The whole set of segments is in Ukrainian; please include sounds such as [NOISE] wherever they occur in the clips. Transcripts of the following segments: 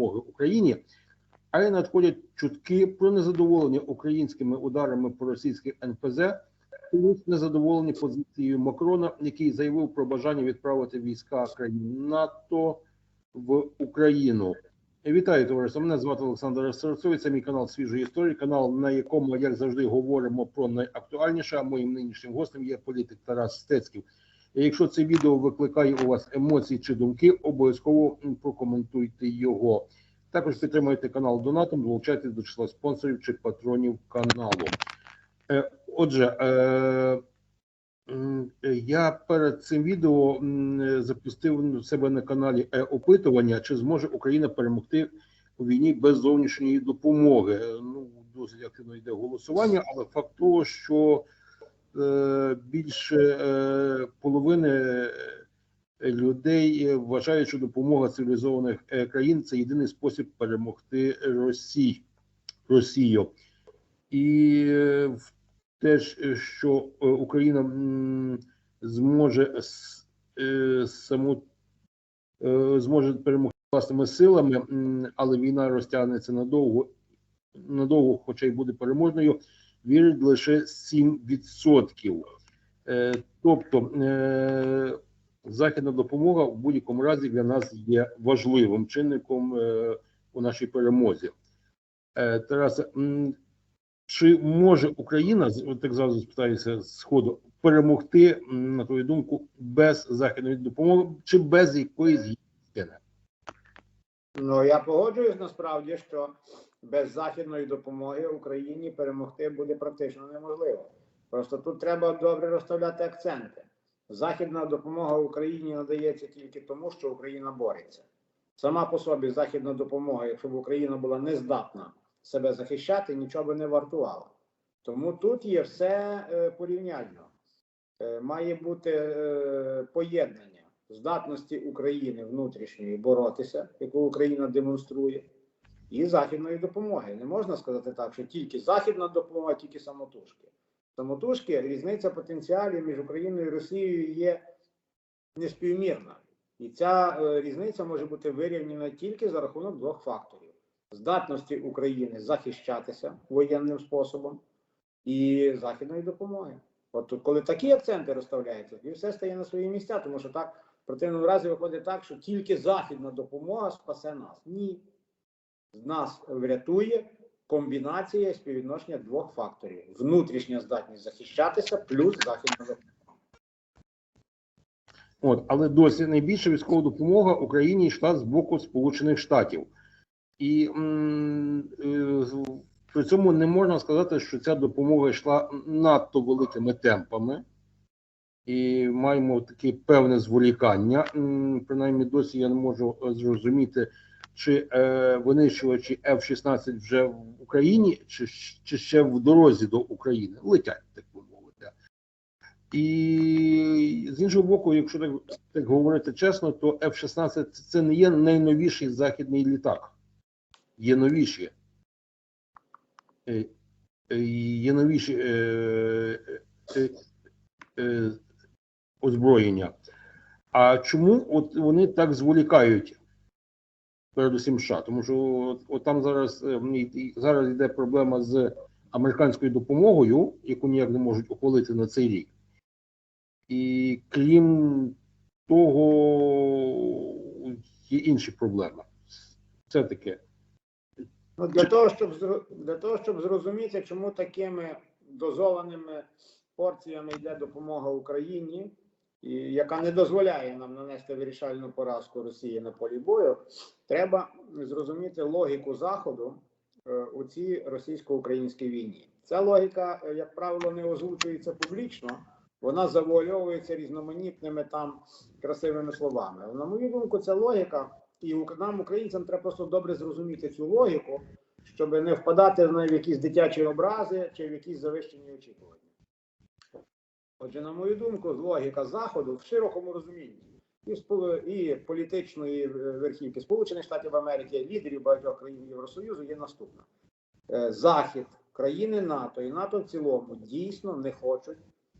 допомоги Україні, але надходять чутки про незадоволення українськими ударами по російських НПЗ, незадоволені позицією Макрона, який заявив про бажання відправити війська країн НАТО в Україну. Вітаю, товариство. Мене звати Олександр Серцовий. Це мій канал Свіжої історії, канал, на якому, як завжди, говоримо про найактуальніше. А моїм нинішнім гостем є політик Тарас Стецьків. Якщо це відео викликає у вас емоції чи думки, обов'язково прокоментуйте його. Також підтримуйте канал донатом, долучайтесь до числа спонсорів чи патронів каналу. Е, Отже, е, я перед цим відео запустив у себе на каналі опитування, чи зможе Україна перемогти у війні без зовнішньої допомоги. Ну, досить активно йде голосування, але факт того, що більше е, половини е, людей е, вважають, що допомога цивілізованих е, країн це єдиний спосіб перемогти Росії, Росію. І е, в теж, е, що е, Україна зможе е, саму е, зможе перемогти власними силами, але війна розтягнеться надовго, надовго, хоча й буде переможною, вірить лише 7%. Е, Тобто е, західна допомога в будь-якому разі для нас є важливим чинником е, у нашій перемозі. Тарасе, м, чи може Україна, так зразу спитаюся з ходу, перемогти, на твою думку, без західної допомоги чи без якоїсь? Ну я погоджуюсь насправді, що без західної допомоги Україні перемогти буде практично неможливо. Просто тут треба добре розставляти акценти. Західна допомога Україні надається тільки тому, що Україна бореться. Сама по собі західна допомога, якщо б Україна була не здатна себе захищати, нічого би не вартувала. Тому тут є все е, порівняльно. Е, має бути е, поєднання здатності України внутрішньої боротися, яку Україна демонструє, і західної допомоги. Не можна сказати так, що тільки західна допомога, тільки самотужки. Самотужки різниця потенціалів між Україною і Росією є неспівмірна. І ця е, різниця може бути вирівняна тільки за рахунок двох факторів: здатності України захищатися воєнним способом і західної допомоги. От коли такі акценти розставляються, і все стає на свої місця, тому що так в противному разі виходить так, що тільки західна допомога спасе нас. Ні. Нас врятує комбінація співвідношення двох факторів: внутрішня здатність захищатися плюс західна допомога. От, але досі найбільша військова допомога Україні йшла з боку Сполучених Штатів. І м, е, при цьому не можна сказати, що ця допомога йшла надто великими темпами. І маємо таке певне зволікання. М, Принаймні, досі я не можу е, зрозуміти, чи е, винищувачі F-16 вже в Україні, чи, чи ще в дорозі до України. Летять, так би мовити. І з іншого боку, якщо так, так говорити чесно, то F-16 це не є найновіший західний літак. Є новіші. Е, е, Є новіші е, е, е, озброєння. А чому от вони так зволікають? Передусім США, тому що от, там зараз, е, зараз йде проблема з американською допомогою, яку ніяк не можуть ухвалити на цей рік. І крім того, є інші проблеми. Це таке. Ну, для, того, щоб, для того, щоб зрозуміти, чому такими дозованими порціями йде допомога Україні, яка не дозволяє нам нанести вирішальну поразку Росії на полі бою, треба зрозуміти логіку Заходу е, у цій російсько-українській війні. Ця логіка, е, як правило, не озвучується публічно, вона завуальовується різноманітними там красивими словами. На мою думку, ця логіка, і нам, українцям, треба просто добре зрозуміти цю логіку, щоб не впадати в якісь дитячі образи чи в якісь завищені очікування. Отже, на мою думку, логіка Заходу в широкому розумінні і, і політичної е, верхівки Сполучених Штатів Америки, лідерів багатьох країн Євросоюзу є наступна: Е, Захід, країни НАТО і НАТО в цілому дійсно не хочуть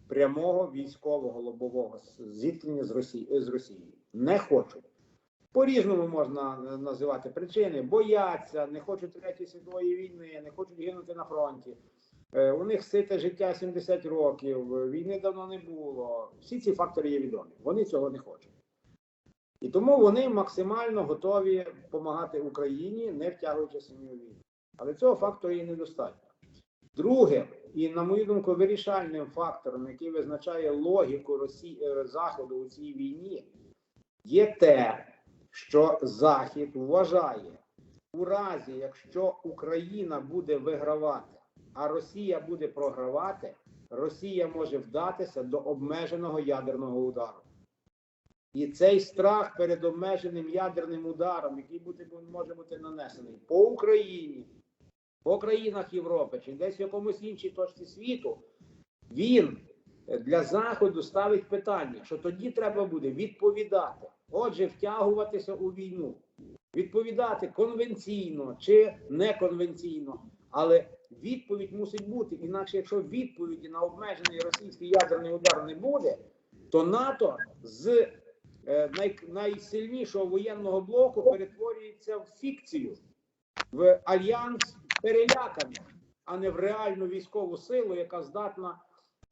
прямого військового лобового зіткнення з Росією з Росією. Не хочуть. По-різному можна е, називати причини. Бояться, не хочуть Третьої світової війни, не хочуть гинути на фронті. Е, У них сите життя 70 років, війни давно не було. Всі ці фактори є відомі. Вони цього не хочуть. І тому вони максимально готові допомагати Україні, не втягуючи самі у війну. Але цього фактору є недостатньо. Другим, і, на мою думку, вирішальним фактором, який визначає логіку Росії, е, Заходу у цій війні, є те, що Захід вважає, у разі, якщо Україна буде вигравати, а Росія буде програвати, Росія може вдатися до обмеженого ядерного удару. І цей страх перед обмеженим ядерним ударом, який буде, може бути нанесений по Україні, по країнах Європи чи десь в якомусь іншій точці світу, він для Заходу ставить питання, що тоді треба буде відповідати. Отже, втягуватися у війну, відповідати конвенційно чи неконвенційно, але відповідь мусить бути. Інакше, якщо відповіді на обмежений російський ядерний удар не буде, то НАТО з е, най, найсильнішого воєнного блоку перетворюється в фікцію, в альянс переляканих, а не в реальну військову силу, яка здатна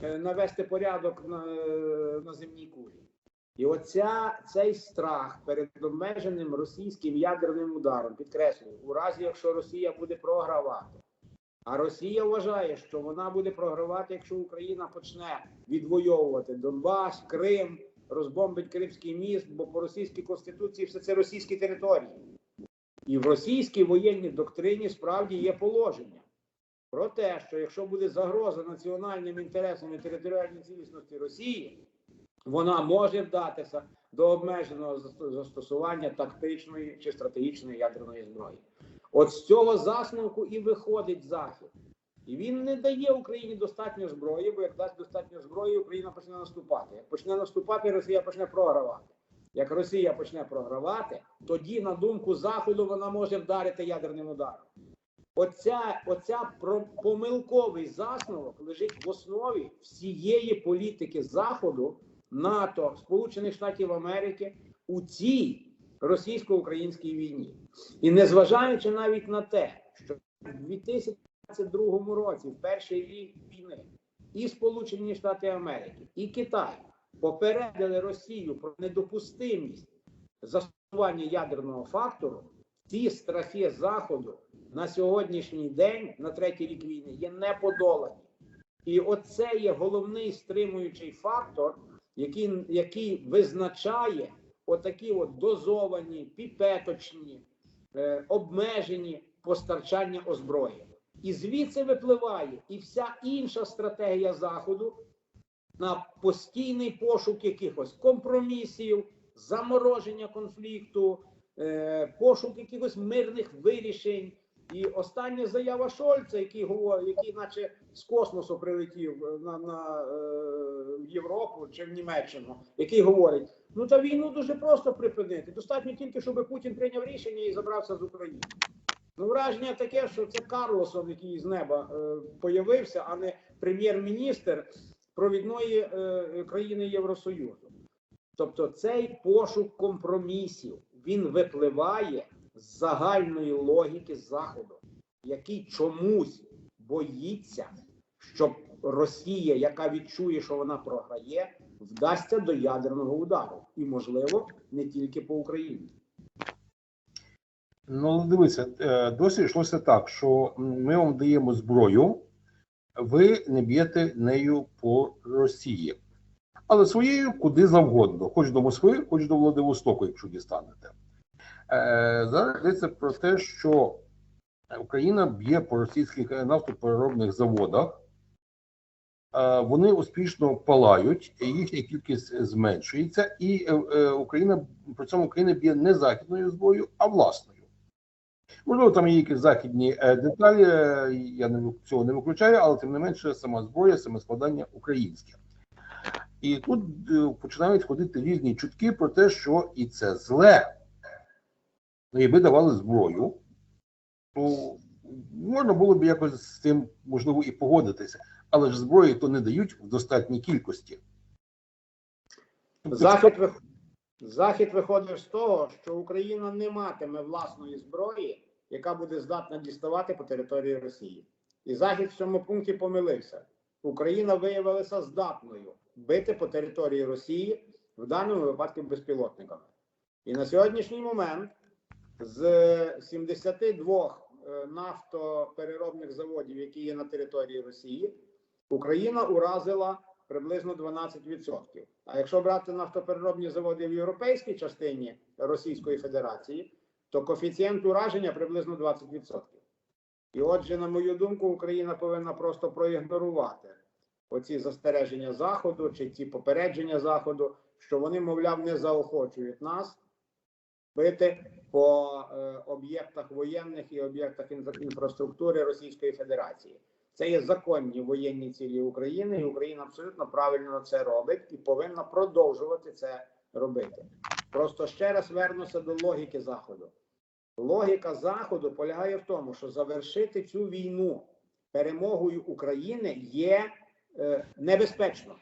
е, навести порядок на, е, на земній кулі. І оця цей страх перед обмеженим російським ядерним ударом, підкреслюю, у разі, якщо Росія буде програвати. А Росія вважає, що вона буде програвати, якщо Україна почне відвоювати Донбас, Крим, розбомбить Кримський міст, бо по російській конституції все це російські території. І в російській воєнній доктрині справді є положення про те, що якщо буде загроза національним інтересам і територіальній цілісності Росії, вона може вдатися до обмеженого застосування тактичної чи стратегічної ядерної зброї. От з цього засновку і виходить Захід. І він не дає Україні достатньо зброї, бо як дасть достатньо зброї, Україна почне наступати. Як почне наступати, Росія почне програвати. Як Росія почне програвати, тоді, на думку Заходу, вона може вдарити ядерним ударом. Оця, оця помилковий засновок лежить в основі всієї політики Заходу, НАТО, Сполучених Штатів Америки у цій російсько-українській війні. І незважаючи навіть на те, що в 2022 році, в перший рік війни, і Сполучені Штати Америки, і Китай попередили Росію про недопустимість застосування ядерного фактору, ці страхи Заходу на сьогоднішній день, на третій рік війни, є неподолані. І оце є головний стримуючий фактор, який, який визначає отакі от дозовані, піпеточні, е, обмежені постачання озброєння. І звідси випливає і вся інша стратегія Заходу на постійний пошук якихось компромісів, замороження конфлікту, е, пошук якихось мирних вирішень. І остання заява Шольца, який говорить, який наче з космосу прилетів е, на, на е, Європу чи в Німеччину, який говорить: ну та війну дуже просто припинити. Достатньо тільки, щоб Путін прийняв рішення і забрався з України. Ну, враження таке, що це Карлосон, який з неба е, появився, а не прем'єр-міністр провідної е, країни Євросоюзу. Тобто цей пошук компромісів він випливає з загальної логіки Заходу, який чомусь боїться, щоб Росія, яка відчує, що вона програє, вдасться до ядерного удару, і можливо не тільки по Україні. Ну, дивіться, е, досі йшлося так, що ми вам даємо зброю, ви не б'єте нею по Росії. Але своєю куди завгодно, хоч до Москви, хоч до Владивостоку, якщо дістанете. Е, зараз йдеться про те, що Україна б'є по російських нафтопереробних заводах. Е, Вони успішно палають, їхня кількість зменшується, і е, е, Україна при цьому Україна б'є не західною зброєю, а власною. Можливо, там є якісь західні деталі, я не, цього не виключаю, але тим не менше сама зброя, саме складання українське. І тут починають ходити різні чутки про те, що і це зле. Ну, якби давали зброю, то можна було б якось з цим, можливо, і погодитися. Але ж зброї то не дають в достатній кількості. Тобто, Захід Захід виходив з того, що Україна не матиме власної зброї, яка буде здатна діставати по території Росії. І Захід в цьому пункті помилився. Україна виявилася здатною бити по території Росії, в даному випадку безпілотниками. І на сьогоднішній момент з 72 е, нафтопереробних заводів, які є на території Росії, Україна уразила приблизно 12%. А якщо брати нафтопереробні заводи в європейській частині Російської Федерації, то коефіцієнт ураження приблизно 20%. І отже, на мою думку, Україна повинна просто проігнорувати оці застереження Заходу чи ці попередження Заходу, що вони, мовляв, не заохочують нас бити по е, об'єктах воєнних і об'єктах інфраструктури Російської Федерації. Це є законні воєнні цілі України, і Україна абсолютно правильно це робить і повинна продовжувати це робити. Просто ще раз вернуся до логіки Заходу. Логіка Заходу полягає в тому, що завершити цю війну перемогою України є е, небезпечно.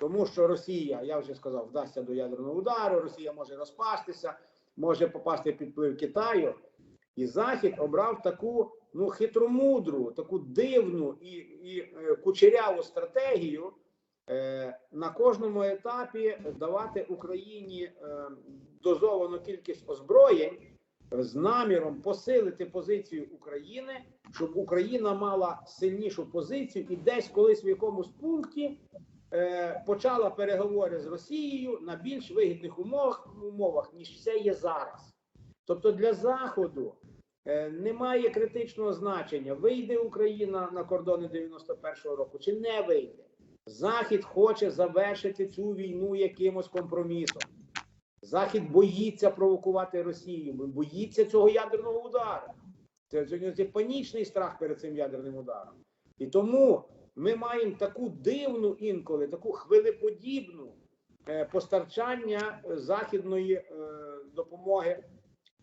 Тому що Росія, я вже сказав, вдасться до ядерного удару, Росія може розпастися, може попасти під вплив Китаю. І Захід обрав таку ну, хитромудру, таку дивну і, і е, кучеряву стратегію е, на кожному етапі давати Україні е, дозовану кількість озброєнь з наміром посилити позицію України, щоб Україна мала сильнішу позицію і десь колись в якомусь пункті е, почала переговори з Росією на більш вигідних умовах, умовах ніж це є зараз. Тобто для Заходу е, немає критичного значення, вийде Україна на кордони 91-го року чи не вийде. Захід хоче завершити цю війну якимось компромісом. Захід боїться провокувати Росію, боїться цього ядерного удару. Це, це, панічний страх перед цим ядерним ударом. І тому ми маємо таку дивну інколи, таку хвилеподібну е, постачання е, західної допомоги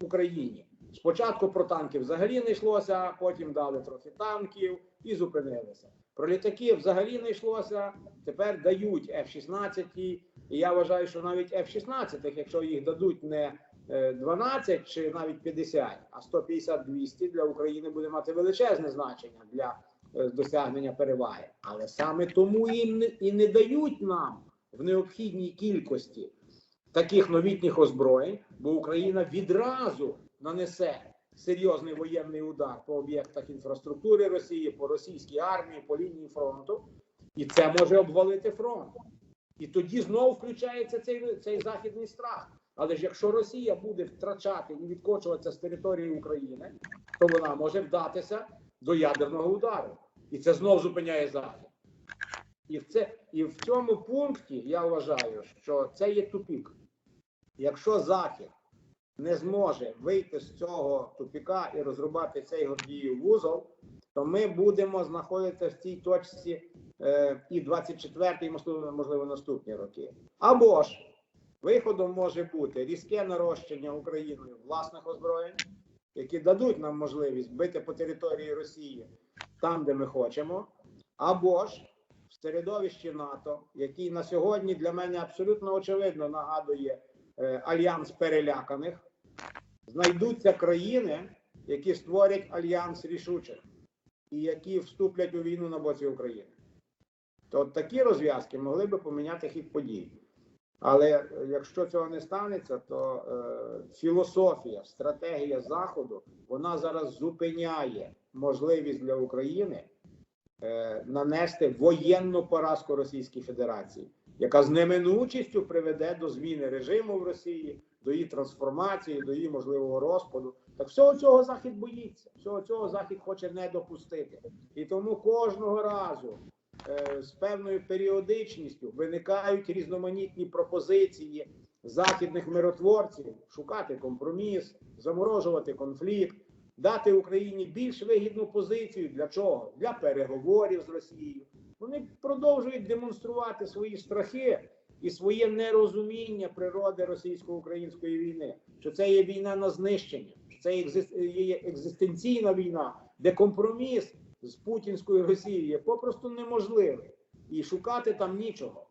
Україні. Спочатку про танки взагалі не йшлося, потім дали трохи танків і зупинилися. Про літаки взагалі не йшлося. Тепер дають F-16. І я вважаю, що навіть F-16, якщо їх дадуть не е, 12 чи навіть 50, а 150-200 для України буде мати величезне значення для е, досягнення переваги. Але саме тому їм і не дають нам в необхідній кількості таких новітніх озброєнь, бо Україна відразу нанесе серйозний воєнний удар по об'єктах інфраструктури Росії, по російській армії, по лінії фронту, і це може обвалити фронт. І тоді знову включається цей, цей західний страх. Але ж якщо Росія буде втрачати і відкочуватися з території України, то вона може вдатися до ядерного удару. І це знов зупиняє Захід. І в, це, і в цьому пункті я вважаю, що це є тупік. Якщо Захід не зможе вийти з цього тупіка і розрубати цей Гордіїв вузол, то ми будемо знаходитися в цій точці е, і 24 і можливо, можливо наступні роки. Або ж виходом може бути різке нарощення Україною власних озброєнь, які дадуть нам можливість бити по території Росії там, де ми хочемо, або ж в середовищі НАТО, який на сьогодні для мене абсолютно очевидно нагадує альянс переляканих, знайдуться країни, які створять альянс рішучих і які вступлять у війну на боці України. То такі розв'язки могли би поміняти хід подій. Але е, якщо цього не станеться, то е, філософія, стратегія Заходу вона зараз зупиняє можливість для України е, нанести воєнну поразку Російській Федерації, яка з неминучістю приведе до зміни режиму в Росії, до її трансформації, до її можливого розпаду. Так всього цього Захід боїться, всього цього Захід хоче не допустити. І тому кожного разу е, з певною періодичністю виникають різноманітні пропозиції західних миротворців шукати компроміс, заморожувати конфлікт, дати Україні більш вигідну позицію. Для чого? Для переговорів з Росією. Вони продовжують демонструвати свої страхи і своє нерозуміння природи російсько-української війни, що це є війна на знищення, що це є екзистенційна війна, де компроміс з путінською Росією є попросту неможливий, і шукати там нічого.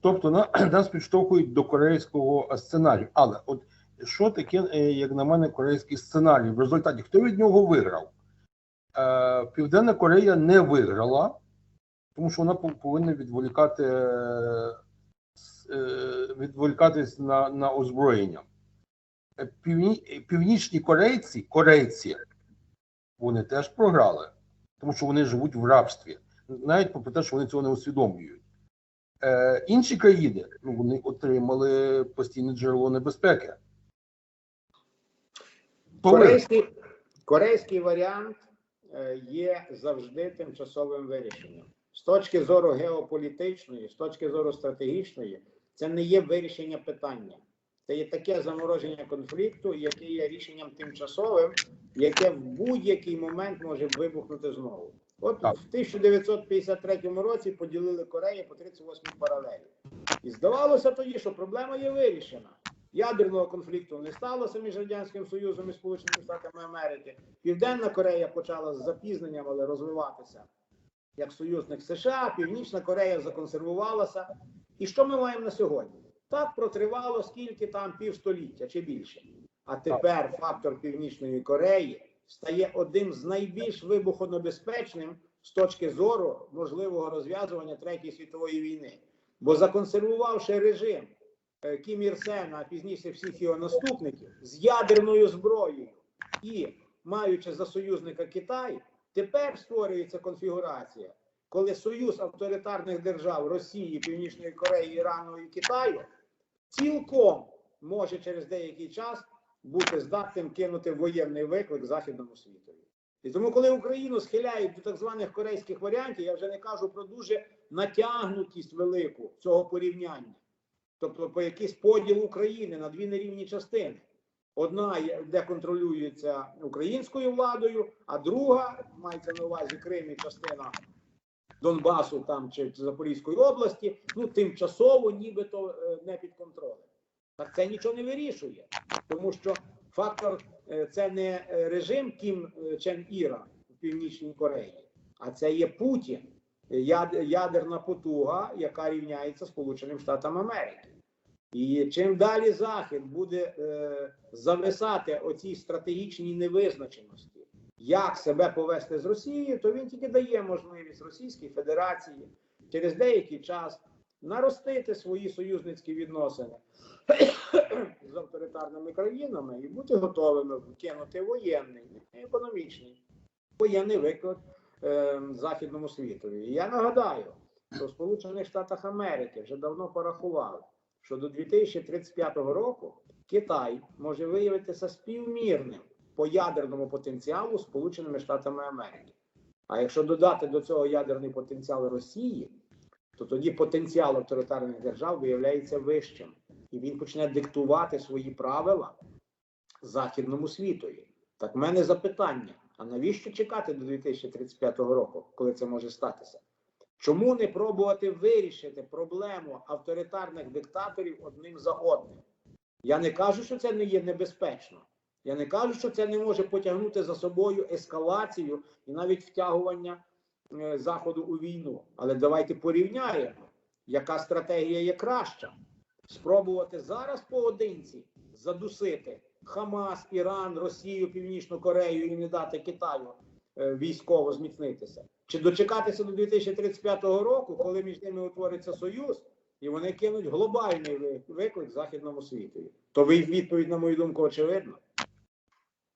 Тобто на, [CLEARS THROAT] нас підштовхують до корейського сценарію. Але от що таке, е, як на мене, корейський сценарій? В результаті хто від нього виграв? Е, Південна Корея не виграла, тому що вона повинна відволікати, е, відволікатись на, на озброєння. Е, Півні, північні корейці, корейці, вони теж програли, тому що вони живуть в рабстві, навіть попри те, що вони цього не усвідомлюють. Е, інші країни ну, вони отримали постійне джерело небезпеки. Корейський, корейський варіант є завжди тимчасовим вирішенням. З точки зору геополітичної, з точки зору стратегічної, це не є вирішення питання. Це є таке замороження конфлікту, яке є рішенням тимчасовим, яке в будь-який момент може вибухнути знову. От Так. в 1953 році поділили Корею по 38 паралелі. І здавалося тоді, що проблема є вирішена. Ядерного конфлікту не сталося між Радянським Союзом і Сполученими Штатами Америки. Південна Корея почала з запізненням, але розвиватися як союзник США, Північна Корея законсервувалася. І що ми маємо на сьогодні? Так протривало скільки там півстоліття чи більше. А тепер фактор Північної Кореї стає одним з найбільш вибухонебезпечним з точки зору можливого розв'язування Третьої світової війни. Бо законсервувавши режим Кім Ір Сена, а пізніше всіх його наступників з ядерною зброєю і маючи за союзника Китай, тепер створюється конфігурація, коли союз авторитарних держав Росії, Північної Кореї, Ірану і Китаю цілком може через деякий час бути здатним кинути воєнний виклик західному світові. І тому, коли Україну схиляють до так званих корейських варіантів, я вже не кажу про дуже натягнутість велику цього порівняння, тобто по якийсь поділ України на дві нерівні частини. Одна, де контролюється українською владою, а друга мається на увазі Крим і частина Донбасу там чи Запорізької області, ну тимчасово нібито е, не під контролем. Так це нічого не вирішує, тому що фактор е, це не е, режим Кім Чен Іра в Північній Кореї, а це є Путін, ядерна потуга, яка рівняється Сполученим Штатам Америки. І чим далі Захід буде е, зависати оцій стратегічній невизначеності, як себе повести з Росією, то він тільки дає можливість Російській Федерації через деякий час наростити свої союзницькі відносини [COUGHS] з авторитарними країнами і бути готовими вкинути воєнний, економічний, воєнний виклик е, західному світові. І я нагадаю, що в Сполучених Штатах Америки вже давно порахували, що до 2035 року Китай може виявитися співмірним по ядерному потенціалу Сполученими Штатами Америки. А якщо додати до цього ядерний потенціал Росії, то тоді потенціал авторитарних держав виявляється вищим, і він почне диктувати свої правила західному світові. Так в мене запитання: а навіщо чекати до 2035 року, коли це може статися? Чому не пробувати вирішити проблему авторитарних диктаторів одним за одним? Я не кажу, що це не є небезпечно. Я не кажу, що це не може потягнути за собою ескалацію і навіть втягування е, Заходу у війну. Але давайте порівняємо, яка стратегія є краща. Спробувати зараз поодинці задусити Хамас, Іран, Росію, Північну Корею і не дати Китаю е, військово зміцнитися. Чи дочекатися до 2035 року, коли між ними утвориться союз, і вони кинуть глобальний виклик західному світу? То ви відповідь, на мою думку, очевидна.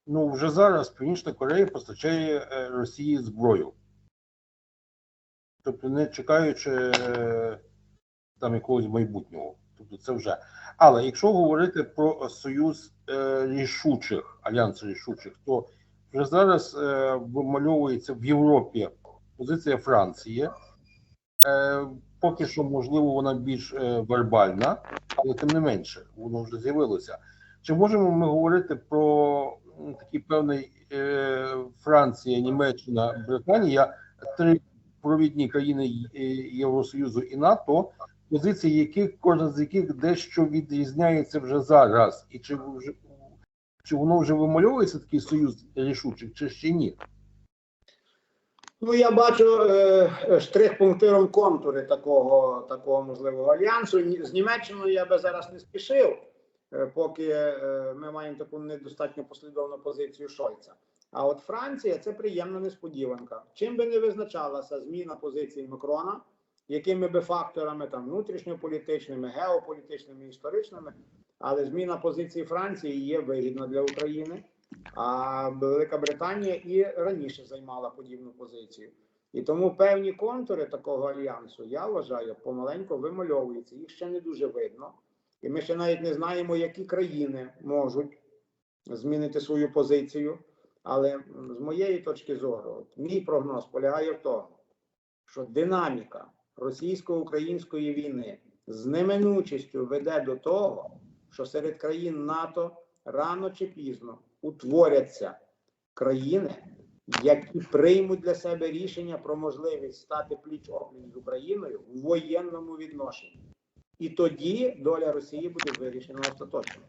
Ну, вже зараз Північна Корея постачає е, Росії зброю. Тобто, не чекаючи е, там якогось майбутнього. Тобто це вже. Але якщо говорити про союз е, рішучих, альянс рішучих, то вже зараз е, вимальовується в Європі позиція Франції. Е, поки що, можливо, вона більш е, вербальна, але тим не менше, воно вже з'явилося. Чи можемо ми говорити про такий певний е, Франція, Німеччина, Британія, три провідні країни е, Євросоюзу і НАТО, позиції яких кожна з яких дещо відрізняється вже зараз, і чи вже чи воно вже вимальовується такий союз рішучих, чи ще ні? Ну, я бачу е, штрих-пунктиром контури такого, такого можливого альянсу. З Німеччиною я би зараз не спішив, е, поки е, ми маємо таку недостатньо послідовну позицію Шольца. А от Франція це приємна несподіванка. Чим би не визначалася зміна позиції Макрона, якими би факторами там внутрішньополітичними, геополітичними, історичними, але зміна позиції Франції є вигідна для України. А Велика Британія і раніше займала подібну позицію. І тому певні контури такого альянсу, я вважаю, помаленьку вимальовуються. Їх ще не дуже видно. І ми ще навіть не знаємо, які країни можуть змінити свою позицію. Але з моєї точки зору, мій прогноз полягає в тому, що динаміка російсько-української війни з неминучістю веде до того, що серед країн НАТО рано чи пізно утворяться країни, які приймуть для себе рішення про можливість стати пліч опліч з Україною в воєнному відношенні. І тоді доля Росії буде вирішена остаточно.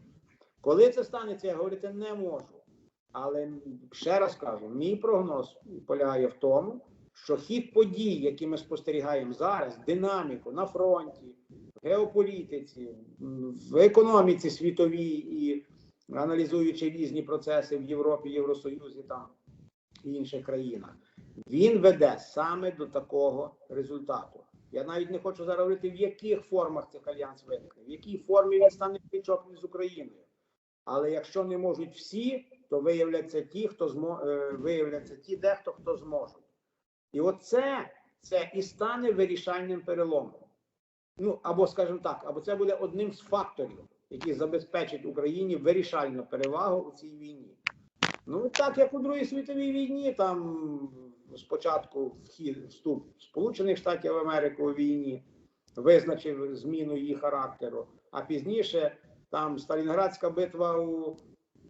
Коли це станеться, я говорити не можу. Але ще раз кажу, мій прогноз полягає в тому, що хід подій, які ми спостерігаємо зараз, динаміку на фронті, в геополітиці, в економіці світовій і аналізуючи різні процеси в Європі, Євросоюзі там і інших країнах, він веде саме до такого результату. Я навіть не хочу зараз говорити, в яких формах цих альянс виникне, в якій формі він стане плічок з Україною. Але якщо не можуть всі, то виявляться ті, хто змо... е, виявляться ті, дехто хто зможуть. І оце це і стане вирішальним переломом. Ну або, скажімо так, або це буде одним з факторів, які забезпечать Україні вирішальну перевагу у цій війні. Ну так як у Другій світовій війні, там спочатку вхід вступ Сполучених Штатів Америки у війні визначив зміну її характеру, а пізніше там Сталінградська битва у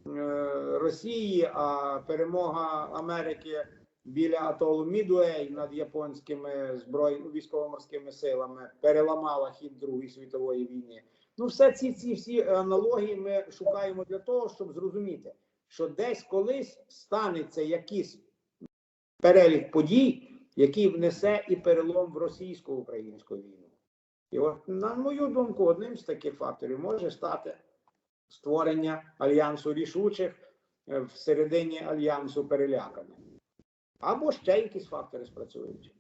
е, Росії, а перемога Америки біля атолу Мідуей над японськими збройними військово-морськими силами переламала хід Другої світової війни. Ну, все ці, ці всі аналогії ми шукаємо для того, щоб зрозуміти, що десь колись станеться якийсь перелік подій, який внесе і перелом в російсько-українську війну. І от, на мою думку, одним з таких факторів може стати створення альянсу рішучих е, всередині альянсу переляканих. Або ще якісь фактори спрацюють.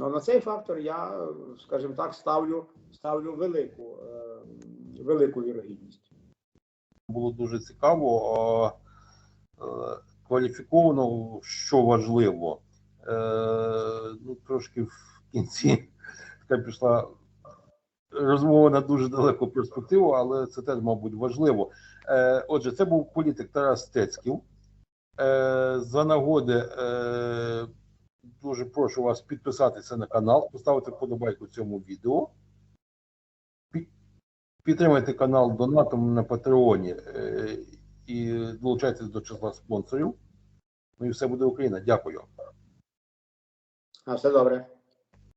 Ну, на цей фактор я, скажімо так, ставлю, ставлю велику, е, велику вірогідність. було дуже цікаво. е, е, Кваліфіковано, що важливо. Ну, трошки в кінці така пішла розмова на дуже далеку перспективу, але це теж, мабуть, важливо. Отже, це був політик Тарас Стецьків. За нагоди дуже прошу вас підписатися на канал, поставити вподобайку цьому відео. Підтримайте канал донатом на Патреоні е, і долучайтесь до числа спонсорів. Ну і все буде Україна. Дякую. А все добре.